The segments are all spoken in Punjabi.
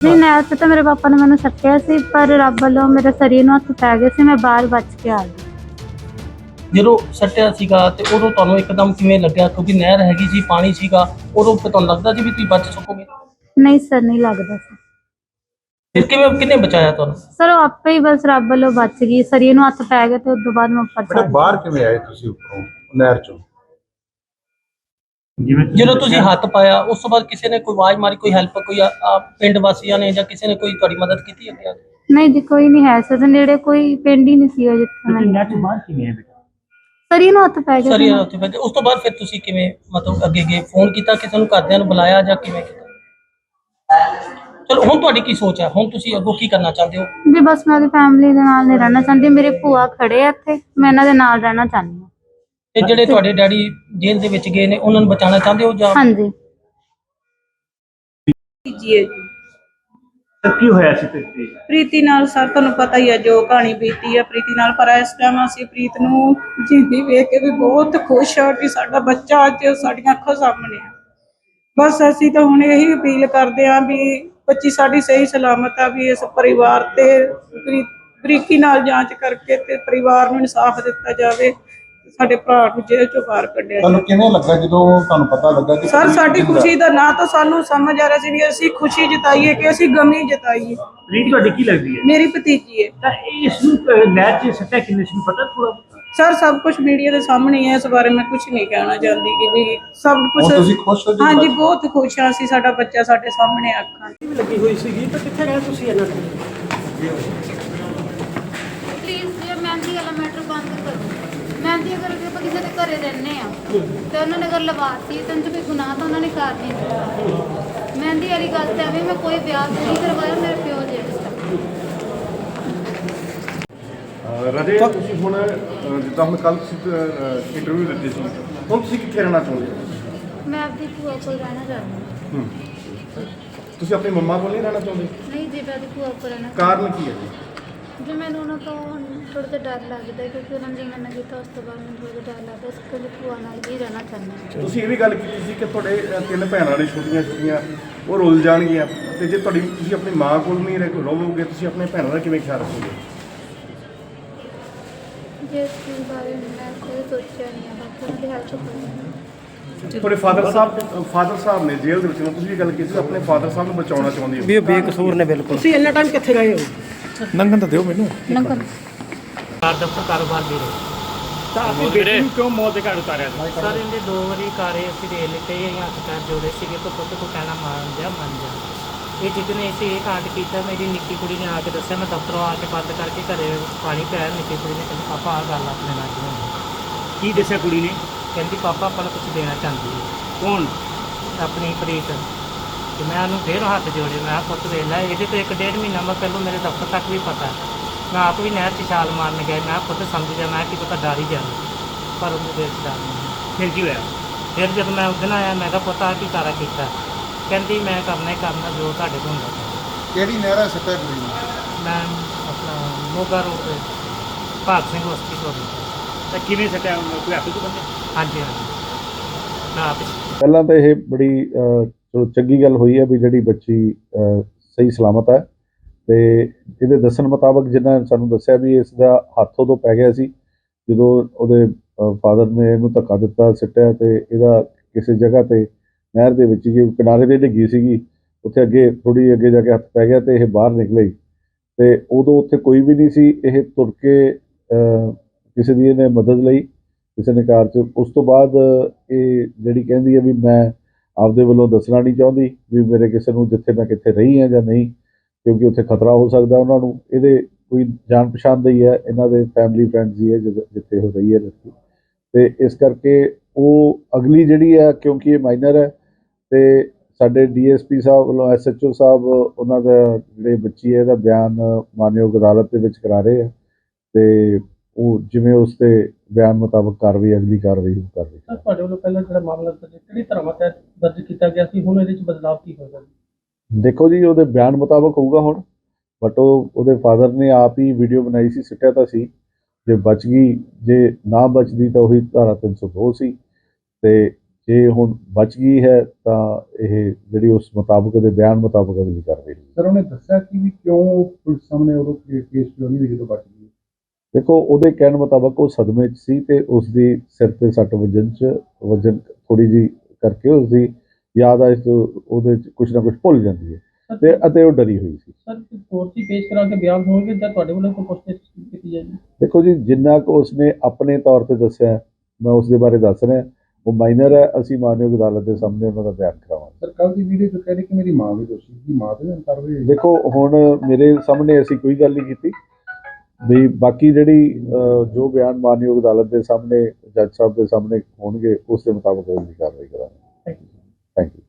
ਨਹੀਂ ਨਹਿਰ ਤੇ ਤਾਂ ਮੇਰੇ ਪਾਪਾ ਨੇ ਮੈਨੂੰ ਸੱਟਿਆ ਸੀ ਪਰ ਰੱਬ ਵੱਲੋਂ ਮੇਰੇ ਸਰੀਰ ਨੂੰ ਹੱਥ ਪੈ ਗਏ ਸੀ ਮੈਂ ਬਾਹਰ ਬਚ ਕੇ ਆ ਗਈ। ਜਦੋਂ ਸੱਟਿਆ ਸੀਗਾ ਤੇ ਉਦੋਂ ਤੁਹਾਨੂੰ ਇੱਕਦਮ ਕਿਵੇਂ ਲੱਗਿਆ? ਕਿਉਂਕਿ ਨਹਿਰ ਹੈਗੀ ਸੀ ਪਾਣੀ ਸੀਗਾ ਉਦੋਂ ਫਿਰ ਤੁਹਾਨੂੰ ਲੱਗਦਾ ਸੀ ਵੀ ਤੁਸੀਂ ਬਚ ਸਕੋਗੇ? ਨਹੀਂ ਸਰ ਨਹੀਂ ਲੱਗਦਾ ਸੀ। ਫਿਰ ਕਿਵੇਂ ਕਿੰਨੇ ਬਚਾਇਆ ਤੁਹਾਨੂੰ? ਸਰ ਉਹ ਆਪੇ ਹੀ ਬਸ ਰੱਬ ਵੱਲੋਂ ਬਚ ਗਈ ਸਰੀਰ ਨੂੰ ਹੱਥ ਪੈ ਗਏ ਤੇ ਉਸ ਤੋਂ ਬਾਅਦ ਮੈਂ ਉੱਪਰ ਬੇਟਾ ਚੜ੍ਹ ਬਾਹਰ ਕਿਵੇਂ ਆਏ ਤੁਸੀਂ ਉੱਪਰੋਂ? ਨਹਿਰ ਚੋਂ? ਜਦੋਂ ਤੁਸੀਂ ਹੱਥ ਪਾਇਆ ਉਸ ਤੋਂ ਬਾਅਦ ਕਿਸੇ ਨੇ ਕੋਈ ਆਵਾਜ਼ ਮਾਰੀ ਕੋਈ ਹੈਲਪ ਕੋਈ ਆ- ਆ ਪਿੰਡ ਵਾਸੀਆਂ ਨੇ ਜਾਂ ਕਿਸੇ ਨੇ ਕੋਈ ਤੁਹਾਡੀ ਮਦਦ ਕੀਤੀ ਅੱਗੇ ਆ ਕੇ? ਗਈ। ਨਹੀਂ ਜੀ ਕੋਈ ਨਹੀਂ ਹੈ ਸਰ ਨੇੜੇ ਕੋਈ ਪਿੰਡ ਹੀ ਨਹੀਂ ਸੀ ਉਹ ਜਿੱਥੇ ਮੈਂ ਨੈਟ ਬਾਹਰ ਕਿਵੇਂ ਹੈ ਬੇਟਾ? ਸਰੀਰ ਨੂੰ ਹੱਥ ਪੈ ਗਏ ਸਰ ਸੀ। ਇਹ ਉੱਥੇ ਬੈਠੇ ਉਸ ਤੋਂ ਬਾਅਦ ਫਿਰ ਤੁਸੀਂ ਕਿਵੇਂ ਮਤਲਬ ਅੱਗੇ ਗਏ ਫੋਨ ਕੀਤਾ ਕਿਸੇ ਨੂੰ ਘਰਦਿਆਂ ਨੂੰ ਬੁਲਾਇਆ ਜਾਂ ਕਿਵੇਂ ਕੀਤਾ? ਚਲੋ ਹੁਣ ਤੁਹਾਡੀ ਕੀ ਸੋਚ ਹੈ? ਹੁਣ ਤੁਸੀਂ ਅੱਗੋਂ ਕੀ ਕਰਨਾ ਚਾਹੁੰਦੇ ਹੋ? ਜੀ ਬਸ ਮੈਂ ਉਹਦੀ ਫੈਮਿਲੀ ਦੇ ਨਾਲ ਨਹੀਂ ਰਹਿਣਾ ਚਾਹੁੰਦੀ। ਮੇਰੇ ਭੂਆ ਖੜੇ ਆ ਇੱਥੇ। ਮੈਂ ਇਹਨਾਂ ਦੇ ਨਾਲ ਰਹਿਣਾ ਚਾਹੁੰਦੀ ਹਾਂ। ਤੇ ਜਿਹੜੇ ਤੁਹਾਡੇ ਡੈਡੀ ਜੇਲ੍ਹ ਦੇ ਵਿੱਚ ਗਏ ਨੇ ਉਹਨਾਂ ਨੂੰ ਬਚਾਉਣਾ ਚਾਹੁੰਦੇ ਹੋ ਜਾਂ ਹਾਂਜੀ। ਜੀ ਤਾਂ ਕੀ ਹੋਇਆ ਸੀ ਤੇ? ਤੇ? ਪ੍ਰੀਤੀ ਨਾਲ ਸਰ ਤੁਹਾਨੂੰ ਪਤਾ ਹੀ ਹੈ ਜੋ ਕਹਾਣੀ ਬੀਤੀ ਹੈ ਪ੍ਰੀਤੀ ਨਾਲ ਪਰ ਇਸ ਟਾਈਮ ਅਸੀਂ ਪ੍ਰੀਤ ਨੂੰ ਜਿੰਦੀ ਵੇਖ ਕੇ ਵੀ ਬਹੁਤ ਖੁਸ਼ ਹਾਂ ਕਿ ਸਾਡਾ ਬੱਚਾ ਅੱਜ ਸਾਡੀਆਂ ਅੱਖਾਂ ਸਾਹਮਣੇ ਬਸ ਅਸੀਂ ਤਾਂ ਹੁਣ ਇਹੀ ਅਪੀਲ ਕਰਦੇ ਹਾਂ ਵੀ ਬੱਚੀ ਸਾਡੀ ਸਹੀ ਸਲਾਮਤ ਆ ਵੀ ਇਸ ਪਰਿਵਾਰ ਤੇ ਬਰੀ- ਬਰੀਕੀ ਨਾਲ ਜਾਂਚ ਕਰਕੇ ਤੇ ਪਰਿਵਾਰ ਨੂੰ ਇਨਸਾਫ ਦਿੱਤਾ ਜਾਵੇ। ਤੇ ਸਾਡੇ ਭਰਾ ਨੂੰ ਜੇਲ੍ਹ ਚੋਂ ਬਾਹਰ ਕੱਢਿਆ ਤੁਹਾਨੂੰ ਕਿਵੇਂ ਲੱਗਾ ਜਦੋਂ ਤੁਹਾਨੂੰ ਪਤਾ ਲੱਗਾ ਕਿ ਸਰ ਸਾਡੀ ਖੁਸ਼ੀ ਦਾ ਨਾ ਤਾਂ ਸਾਨੂੰ ਸਮਝ ਆ ਰਿਹਾ ਸੀ ਵੀ ਅਸੀਂ ਖੁਸ਼ੀ ਜਤਾਈਏ ਕਿ ਅਸੀਂ ਗਮੀ ਜਤਾਈਏ। ਰੀਤ ਤੁਹਾਡੀ ਕੀ ਲੱਗਦੀ ਹੈ? ਮੇਰੀ ਭਤੀਜੀ ਹੈ। ਤਾਂ ਇਸ ਨੂੰ ਅਹ, ਨੈਟ 'ਚ ਸੱਟਿਆ ਕਿੰਨੇ ਸੀ? ਪਤਾ ਥੋੜਾ ਸਰ ਸਭ ਕੁਝ ਮੀਡੀਆ ਦੇ ਸਾਹਮਣੇ ਹੀ ਇਸ ਬਾਰੇ ਮੈਂ ਕੁਝ ਨਹੀਂ ਕਹਿਣਾ ਚਾਹੁੰਦੀ ਕਿ ਵੀ ਸਭ ਹੁਣ ਤੁਸੀਂ ਕੁਝ ਖੁਸ਼ ਹੋ ਜੀ? ਹਾਂਜੀ ਬਹੁਤ ਖੁਸ਼ ਹਾਂ ਅਸੀਂ ਸਾਡਾ ਬੱਚਾ ਸਾਡੇ ਸਾਹਮਣੇ ਅੱਖਾਂ ਲੱਗੀ ਹੋਈ ਸੀਗੀ? ਤਾਂ ਕਿੱਥੇ ਗਏ ਤੁਸੀਂ ਇਹਨਾਂ ਨੂੰ ਪਲੀਜ਼ ਜੇ ਮਹਿੰਦੀ ਵਾਲਾ ਮੈਟਰ ਬੰਦ ਕਰੋ ਮਹਿੰਦੀ ਅਗਰ ਜੇ ਆਪਾਂ ਕਿਸੇ ਦੇ ਘਰੇ ਰਹਿੰਦੇ ਆ ਤੇ ਉਹਨਾਂ ਨੇ ਅਗਰ ਲਵਾਤੀ ਤਾਂ ਉਹ ਕੋਈ ਗੁਨਾਹ ਤਾਂ ਉਹਨਾਂ ਨੇ ਕਰ ਨਹੀਂ ਦਿੱਤਾ। ਮਹਿੰਦੀ ਵਾਲੀ ਗੱਲ ਤੇ ਐਵੇਂ ਮੈਂ ਕੋਈ ਵਿਆਹ ਨਹੀਂ ਕਰਵਾਇਆ ਮੇਰੇ ਪਿਓ ਜੀ ਰਜੇ ਤੁਸੀਂ ਹੁਣ ਜਿੱਦਾਂ ਹੁਣ ਕੱਲ ਤੁਸੀਂ ਇੰਟਰਵਿਊ ਦਿੱਤੀ ਸੀ ਹੁਣ ਤੁਸੀਂ ਕਿੱਥੇ ਰਹਿਣਾ ਚਾਹੁੰਦੇ ਹੋ? ਮੈਂ ਆਪਦੀ ਭੂਆ ਕੋਲ ਰਹਿਣਾ ਚਾਹੁੰਦੀ ਹੂੰ। ਤੁਸੀਂ ਆਪਣੀ ਮੰਮਾ ਕੋਲ ਨਹੀਂ ਰਹਿਣਾ ਚਾਹੁੰਦੇ? ਹਾਂ। ਨਹੀਂ ਜੀ ਮੈਂ ਆਪਦੀ ਭੂਆ ਕੋਲ ਰਹਿਣਾ ਕਾਰਨ ਕੀ ਹੈ ਜੀ? ਜੀ ਮੈਨੂੰ ਉਹਨਾਂ ਤੋਂ ਥੋੜਾ ਜਿਹਾ ਡਰ ਲੱਗਦਾ ਹੈ ਕਿਉਂਕਿ ਉਹਨਾਂ ਨੇ ਮੈਨੂੰ ਕੀਤਾ ਉਸ ਤੋਂ ਬਾਅਦ ਮੈਨੂੰ ਥੋੜਾ ਜਿਹਾ ਡਰ ਲੱਗਦਾ ਇਸ ਕਰਕੇ ਭੂਆ ਨਾਲ ਹੀ ਰਹਿਣਾ ਚਾਹੁੰਦੀ ਹਾਂ। ਤੁਸੀਂ ਇਹ ਵੀ ਗੱਲ ਕੀਤੀ ਸੀ ਕਿ ਤੁਹਾਡੇ ਅਹ, ਤਿੰਨ ਭੈਣਾਂ ਨੇ ਛੋਟੀਆਂ ਛੋਟੀਆਂ ਉਹ ਰੁੱਲ ਜਾਣਗੀਆਂ ਤੇ ਜੇ ਤੁਹਾਡੀ ਤੁਸੀਂ ਆਪਣੀ ਮਾਂ ਕੋਲ ਨਹੀਂ ਰਹਿ ਰਹੋਗੇ ਤੁਸੀਂ ਆਪਣੇ ਭੈਣਾਂ ਦਾ ਕਿਵੇਂ ਖਿਆਲ ਰੱਖੋਗੇ? ਜੇ ਇਸ ਚੀਜ਼ ਬਾਰੇ ਮੈਂ ਕੋਈ ਸੋਚਿਆ ਨਹੀਂ ਹੈ ਬਾਕੀ ਉਹਨਾਂ ਦੀ ਹੈਲਪ ਕਰਾਂਗੀ ਤੁਹਾਡੇ ਫਾਦਰ ਸਾਹਿਬ ਫਾਦਰ ਸਾਹਿਬ ਨੇ ਜੇਲ੍ਹ ਦੇ ਵਿੱਚ ਨੇ ਤੁਸੀਂ ਇਹ ਗੱਲ ਕੀਤੀ ਸੀ ਆਪਣੇ ਫਾਦਰ ਸਾਹਿਬ ਨੂੰ ਬਚਾਉਣਾ ਚਾਹੁੰਦੇ ਹੋ? ਵੀ ਇਹ ਬੇਕਸੂਰ ਨੇ ਬਿਲਕੁਲ। ਤੁਸੀਂ ਇੰਨਾ ਟਾਈਮ ਕਿੱਥੇ ਗਏ ਹੋ? ਨੰਗਨ ਤਾਂ ਦਿਓ ਮੈਨੂੰ। ਨੰਗਨ ਕਾਰ ਦਫਤਰ ਕਾਰੋਬਾਰ ਦੇ ਰਹੇ ਤਾਂ ਆਪਣੀ ਬੇਟੀ ਨੂੰ ਕਿਉਂ ਮੌਤ ਦੇ ਘਾਟ ਉਤਾਰਿਆ ਸੀ? ਸਰ ਇਹਦੇ ਦੋ ਵਾਰੀ ਕਾਰੇ ਅਸੀਂ ਦੇ ਲਿੱਤੇ ਇਹ ਹੱਥ ਪੈਰ ਜੋੜੇ ਸੀਗੇ ਤਾਂ ਪੁੱਤ ਕੋ ਕਹਿਣਾ ਮੰਨ ਜਾ ਮੰਨ ਜਾ। ਇਹ ਜਿੱਦਨੇ ਅਸੀਂ ਇਹ ਕਾਂਡ ਕੀਤਾ ਮੇਰੀ ਨਿੱਕੀ ਕੁੜੀ ਨੇ ਆ ਕੇ ਦੱਸਿਆ ਮੈਂ ਦਫ਼ਤਰੋਂ ਆ ਕੇ ਬੰਦ ਕਰਕੇ ਘਰੇ ਪਾਣੀ ਪਿਆ ਨਿੱਕੀ ਕੁੜੀ ਨੇ ਕਹਿੰਦੀ ਪਾਪਾ ਆ ਗੱਲ ਆਪਣੇ ਨਾਲ ਕਿਉਂ ਹੋਈ?" ਕੀ ਦੱਸਿਆ ਕੁੜੀ ਨੇ? ਕਹਿੰਦੀ ਪਾਪਾ ਆਪਾਂ ਨੂੰ ਕੁਝ ਦੇਣਾ ਚਾਹੁੰਦੀ ਹੈ। ਕੌਣ? ਆਪਣੀ ਪ੍ਰੀਤ। ਤੇ ਮੈਂ ਉਹਨੂੰ ਫੇਰ ਹੱਥ ਜੋੜੇ ਮੈਂ ਕਿਹਾ, ਪੁੱਤ ਵੇਖ ਲੈ ਇਹਦੇ ਤੋਂ ਇੱਕ ਡੇਢ ਮਹੀਨਾ ਮੈਂ ਪਹਿਲਾਂ ਮੇਰੇ ਦਫ਼ਤਰ ਤੱਕ ਵੀ ਪਤਾ ਮੈਂ ਆਪ ਵੀ ਨਹਿਰ 'ਚ ਛਾਲ ਮਾਰਨ ਗਿਆ ਮੈਂ ਕਿਹਾ, ਪੁੱਤ ਸਮਝ ਜਾ ਮੈਂ ਕਿ ਪਤਾ ਡਰ ਹੀ ਜਾਣਾ ਪਰ ਉਹਨੂੰ 'ਚ ਡਰ ਨਹੀਂ ਫਿਰ ਕੀ ਹੋਇਆ? ਫਿਰ ਜਦ ਮੈਂ ਉਸ ਦਿਨ ਆਇਆ ਮੈਂ ਕਿਹਾ ਪਤਾ ਕੀ ਕਾਰਾ ਕੀਤਾ? ਕਹਿੰਦੀ ਮੈਂ ਕਰਨਾ ਹੀ ਕਰਨਾ ਜੋ ਤੁਹਾਡੇ ਤੋਂ ਹੁੰਦਾ ਪਿਆ। ਕਿਹੜੀ ਨਹਿਰ ਹੈ ਸੱਟਾ ਨੂੰ ਮੈਂ ਆਪਣਾ ਮੋਗਾ ਰੋਡ ਤੇ ਭਾਗ ਸਿੰਘ ਹਸਪੀਟਲ ਤਾਂ। ਕਿਵੇਂ ਸੱਟਿਆ? ਕੋਈ ਆਪੇ ਤੋਂ ਬੰਦੇ ਹਾਂਜੀ ਹਾਂਜੀ। ਮੈਂ ਆਪ ਹੀ- ਪਹਿਲਾਂ ਤਾਂ ਇਹ ਬੜੀ ਅਹ, ਚਲੋ ਚੰਗੀ ਗੱਲ ਹੋਈ ਹੈ ਵੀ ਜਿਹੜੀ ਬੱਚੀ ਸਹੀ ਸਲਾਮਤ ਹੈ ਤੇ ਇਹਦੇ ਦੱਸਣ ਮੁਤਾਬਕ ਜਿਨ੍ਹਾਂ ਸਾਨੂੰ ਦੱਸਿਆ ਵੀ ਇਸ ਦਾ ਹੱਥ ਉਦੋਂ ਪੈ ਗਿਆ ਸੀ ਜਦੋਂ ਉਹਦੇ ਫਾਦਰ ਨੇ ਇਹਨੂੰ ਧੱਕਾ ਦਿੱਤਾ, ਸਿੱਟਿਆ ਤੇ ਇਹਦਾ ਕਿਸੇ ਜਗ੍ਹਾ ਤੇ ਨਹਿਰ ਦੇ ਵਿੱਚ ਹੀ, ਕਿਨਾਰੇ ਤੇ ਡਿੱਗੀ ਸੀਗੀ। ਉੱਥੇ ਅੱਗੇ ਥੋੜੀ ਅੱਗੇ ਜਾ ਕੇ ਹੱਥ ਪੈ ਗਿਆ ਤੇ ਇਹ ਬਾਹਰ ਨਿਕਲੇ ਤੇ ਉਦੋਂ ਉੱਥੇ ਕੋਈ ਵੀ ਨਹੀਂ ਸੀ, ਇਹ ਤੁਰ ਕੇ ਕਿਸੇ ਦੀ ਇਹਨੇ ਮਦਦ ਲਈ, ਕਿਸੇ ਨੇ ਕਾਰ 'ਚ। ਉਸ ਤੋਂ ਬਾਅਦ ਇਹ ਜਿਹੜੀ ਕਹਿੰਦੀ ਹੈ ਵੀ ਮੈਂ ਆਪਦੇ ਵੱਲੋਂ ਦੱਸਣਾ ਨਹੀਂ ਚਾਹੁੰਦੀ ਵੀ ਮੇਰੇ ਕਿਸੇ ਨੂੰ ਜਿੱਥੇ ਮੈਂ ਕਿੱਥੇ ਰਹੀ ਹਾਂ ਜਾਂ ਨਹੀਂ, ਕਿਉਂਕਿ ਉੱਥੇ ਖਤਰਾ ਹੋ ਸਕਦਾ ਉਹਨਾਂ ਨੂੰ ਇਹਦੇ ਕੋਈ ਜਾਣ ਪਛਾਣ ਦਾ ਹੀ ਹੈ, ਇਹਨਾਂ ਦੇ ਫੈਮਿਲੀ ਫਰੈਂਡਸ ਹੀ ਹੈ ਜਿੱਥੇ ਹੋ ਰਹੀ ਹੈ rescue। ਤੇ ਇਸ ਕਰਕੇ ਉਹ ਅਗਲੀ ਜਿਹੜੀ ਹੈ, ਕਿਉਂਕਿ ਇਹ ਮਾਈਨਰ ਹੈ, ਤੇ ਸਾਡੇ ਡੀਐਸਪੀ ਸਾਹਿਬ ਵੱਲੋਂ ਐਸਐਚਓ ਸਾਹਿਬ, ਉਹਨਾਂ ਦਾ ਜਿਹੜੇ ਬੱਚੀ ਹੈ, ਇਹਦਾ ਬਿਆਨ ਮਾਨਯੋਗ ਅਦਾਲਤ ਦੇ ਵਿੱਚ ਕਰਾ ਰਹੇ ਆ ਤੇ ਉਹ ਜਿਵੇਂ ਉਸ ਤੇ ਬਿਆਨ ਮੁਤਾਬਕ ਕਾਰਵਾਈ ਅਗਲੀ ਕਾਰਵਾਈ ਉਹ ਕਰ ਰਹੀ ਸਰ ਤੁਹਾਡੇ ਵੱਲੋਂ ਪਹਿਲਾਂ ਜਿਹੜਾ ਮਾਮਲਾ ਦਰਜ ਕਿਹੜੀ ਧਰਮਾਂ ਤਹਿਤ ਦਰਜ ਕੀਤਾ ਗਿਆ ਸੀ? ਹੁਣ ਇਹਦੇ ਵਿੱਚ ਬਦਲਾਅ ਕੀ ਹੋਏਗਾ ਦੇਖੋ ਜੀ ਉਹਦੇ ਬਿਆਨ ਮੁਤਾਬਕ ਹੋਊਗਾ ਹੁਣ ਬਟ ਉਹ ਉਹਦੇ ਫਾਦਰ ਨੇ ਆਪ ਹੀ ਵੀਡੀਓ ਬਣਾਈ ਸੀ ਸਿੱਟਿਆ ਤਾਂ ਸੀ। ਜੇ ਬਚ ਗਈ ਜੇ ਨਾ ਬਚਦੀ ਤਾਂ ਉਹੀ ਧਾਰਾ 302 ਸੀ ਤੇ ਜੇ ਹੁਣ ਬਚ ਗਈ ਹੈ ਤਾਂ ਇਹ ਜਿਹੜੀ ਉਸ ਮੁਤਾਬਕ ਦੇ ਬਿਆਨ ਮੁਤਾਬਕ ਅਗਲੀ ਕਾਰਵਾਈ ਸਰ ਉਹਨੇ ਦੱਸਿਆ ਕਿ ਵੀ ਕਿਉਂ ਪੁਲਿਸ ਸਾਹਮਣੇ ਉਦੋਂ ਕੇਸ ਕਿਉਂ ਨਹੀਂ ਹੋਈ ਜਦੋਂ ਬਚ ਗਈ? ਦੇਖੋ ਉਹਦੇ ਕਹਿਣ ਮੁਤਾਬਕ ਉਹ ਸਦਮੇ 'ਚ ਸੀ ਤੇ ਉਸ ਦੀ ਸਿਰ ਤੇ ਸੱਟ ਵੱਜਣ 'ਚ ਵਜਨ ਥੋੜੀ ਜੀ ਕਰਕੇ ਉਸ ਦੀ ਯਾਦ ਆ ਉਹਦੇ 'ਚ ਕੁਝ ਨਾ ਕੁਝ ਭੁੱਲ ਜਾਂਦੀ ਹੈ ਤੇ ਅਤੇ ਉਹ ਡਰੀ ਹੋਈ ਸੀ। ਸਰ ਕੋਰਟ 'ਚ ਪੇਸ਼ ਕਰਾ ਕੇ ਬਿਆਨ ਹੋਣਗੇ ਜਾਂ ਤੁਹਾਡੇ ਵੱਲੋਂ ਕੋਈ ਪੁੱਛਗਿੱਛ ਕੀਤੀ ਜਾਏਗੀ? ਦੇਖੋ ਜੀ ਜਿੰਨਾ ਕੁ ਉਸਨੇ ਆਪਣੇ ਤੌਰ ਤੇ ਦੱਸਿਆ ਮੈਂ ਉਸ ਦੇ ਬਾਰੇ ਦੱਸ ਰਿਹਾ। ਉਹ ਮਾਈਨਰ ਹੈ ਅਸੀਂ ਮਾਨਯੋਗ ਅਦਾਲਤ ਦੇ ਸਾਹਮਣੇ ਉਹਨਾਂ ਦਾ ਬਿਆਨ ਕਰਾਵਾਂਗੇ। ਸਰ ਕੱਲ ਦੀ ਵੀਡੀਓ ਚ ਕਹਿ ਰਹੇ ਕਿ ਮੇਰੀ ਮਾਂ ਵੀ ਦੋਸ਼ੀ ਸੀ ਮਾਂ ਤੇ ਵੀ ਕਾਰਵਾਈ ਹੋਈ ਦੇਖੋ ਹੁਣ ਮੇਰੇ ਸਾਹਮਣੇ ਅਸੀਂ ਕੋਈ ਗੱਲ ਨਹੀਂ ਕੀਤੀ। ਵੀ ਬਾਕੀ ਜਿਹੜੀ ਜੋ ਬਿਆਨ ਮਾਨਯੋਗ ਅਦਾਲਤ ਦੇ ਸਾਹਮਣੇ ਜੱਜ ਸਾਹਿਬ ਦੇ ਸਾਹਮਣੇ ਹੋਣਗੇ ਉਸ ਦੇ ਮੁਤਾਬਕ ਅਗਲੀ ਕਾਰਵਾਈ ਕਰਾਂਗੇ। ਥੈਂਕ ਯੂ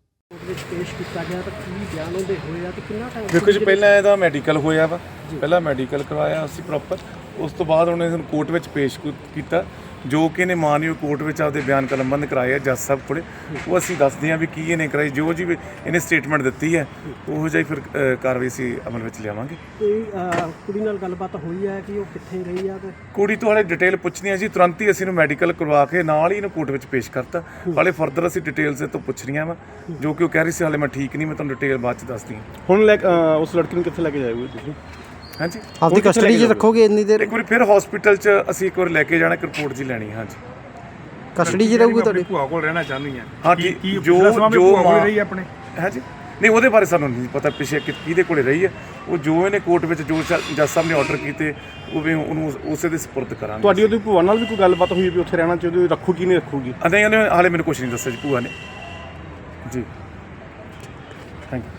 ਦੇਖੋ ਜੀ ਪਹਿਲਾਂ ਇਹਦਾ ਮੈਡੀਕਲ ਹੋਇਆ ਵਾ। ਪਹਿਲਾਂ ਮੈਡੀਕਲ ਕਰਵਾਇਆ ਅਸੀਂ ਪ੍ਰੋਪਰ ਉਸ ਤੋਂ ਬਾਅਦ ਉਹਨੇ ਸਾਨੂੰ ਕੋਰਟ ਵਿੱਚ ਪੇਸ਼ ਕੁ- ਕੀਤਾ ਜੋ ਕਿ ਇਹਨੇ ਮਾਨਯੋਗ ਕੋਰਟ ਵਿੱਚ ਆਪਦੇ ਬਿਆਨ ਕਲਮਬੰਦ ਕਰਾਏ ਆ ਜੱਜ ਸਾਹਿਬ ਕੋਲੇ। ਉਹ ਅਸੀਂ ਦੱਸਦੇ ਹਾਂ ਵੀ ਕੀ ਇਹਨੇ ਕਰਾਈ ਜੋ ਜੀ ਵੀ ਇਹਨੇ ਸਟੇਟਮੈਂਟ ਦਿੱਤੀ ਹੈ ਉਹੋ ਜਿਹਾ ਫਿਰ ਅ, ਕਾਰਵਾਈ ਅਸੀਂ ਅਮਲ ਵਿੱਚ ਲਿਆਵਾਂਗੇ। ਕੋਈ ਅਹ, ਕੁੜੀ ਨਾਲ ਗੱਲਬਾਤ ਹੋਈ ਹੈ ਕਿ ਉਹ ਕਿੱਥੇ ਰਹੀ ਆ ਤੇ? ਕੁੜੀ ਤੋਂ ਹਾਲੇ ਡਿਟੇਲ ਪੁੱਛਣੀ ਹੈ ਜੀ ਤੁਰੰਤ ਹੀ ਅਸੀਂ ਇਹਨੂੰ ਮੈਡੀਕਲ ਕਰਵਾ ਕੇ ਨਾਲ ਹੀ ਇਹਨੂੰ ਕੋਰਟ ਵਿੱਚ ਪੇਸ਼ ਕਰਤਾ। ਹਾਲੇ ਫਰਦਰ ਅਸੀਂ ਡਿਟੇਲਸ ਇਹ ਤੋਂ ਪੁੱਛ ਰਹੀਆਂ ਵਾ ਜੋ ਕਿ ਉਹ ਕਹਿ ਰਹੀ ਸੀ ਹਾਲੇ ਮੈਂ ਠੀਕ ਨਹੀਂ ਮੈਂ ਤੁਹਾਨੂੰ ਡਿਟੇਲ ਬਾਅਦ ਚ ਦੱਸਦੀ ਹਾਂ। ਹੁਣ ਲੈ ਕੇ, ਅਹ, ਉਸ ਲੜਕੀ ਨੂੰ ਕਿੱਥੇ ਲੈ ਕੇ ਜਾਓਗੇ ਤੁਸੀਂ? ਹਾਂਜੀ। ਆਪਦੀ ਕਸਟਡੀ 'ਚ ਰੱਖੋਗੇ ਇੰਨੀ ਦੇਰ? ਇੱਕ ਵਾਰੀ ਫਿਰ ਹਸਪੀਟਲ 'ਚ ਅਸੀਂ ਇੱਕ ਵਾਰ ਲੈ ਕੇ ਜਾਣਾ ਇੱਕ ਰਿਪੋਰਟ ਜੀ ਲੈਣੀ ਹੈ, ਹਾਂਜੀ। ਕਸਟਡੀ 'ਚ ਰਹੂਗੀ ਤੁਹਾਡੀ? ਭੂਆ ਕੋਲ ਰਹਿਣਾ ਚਾਹੁੰਦੀ ਹੈ। ਹਾਂ ਕੀ- ਜੋ ਜੋ ਭੂਆ ਕੋਲ ਮਾਂ- ਰਹੀ ਹੈ ਆਪਣੇ? ਹਾਂਜੀ। ਨਹੀਂ ਉਹਦੇ ਬਾਰੇ ਸਾਨੂੰ ਨਹੀਂ ਪਤਾ ਪਿਛੇ ਕਿ ਕਿਹਦੇ ਕੋਲੇ ਰਹੀ ਹੈ। ਉਹ ਜੋ ਇਹਨੇ ਕੋਰਟ ਵਿੱਚ ਜੋ ਜੱਜ ਸਾਹਿਬ ਨੇ ਆਰਡਰ ਕੀਤੇ ਉਹ ਵੀ ਉਹਨੂੰ ਉਸੇ ਦੇ ਸਪੁਰਦ ਕਰਾਂਗੇ ਤੁਹਾਡੀ ਉਹਦੀ ਭੂਆ ਨਾਲ ਵੀ ਕੋਈ ਗੱਲਬਾਤ ਹੋਈ ਵੀ ਉੱਥੇ ਰਹਿਣਾ ਚਾਹੁੰਦੀ ਰੱਖੂ ਕੀ ਨਹੀਂ ਰੱਖੂਗੀ? ਨਹੀਂ ਉਹਨੇ ਹਾਲੇ ਮੈਨੂੰ ਕੁਝ ਨਹੀਂ ਦੱਸਿਆ ਜੀ ਭੂਆ ਨੇ। ਜੀ। Thank you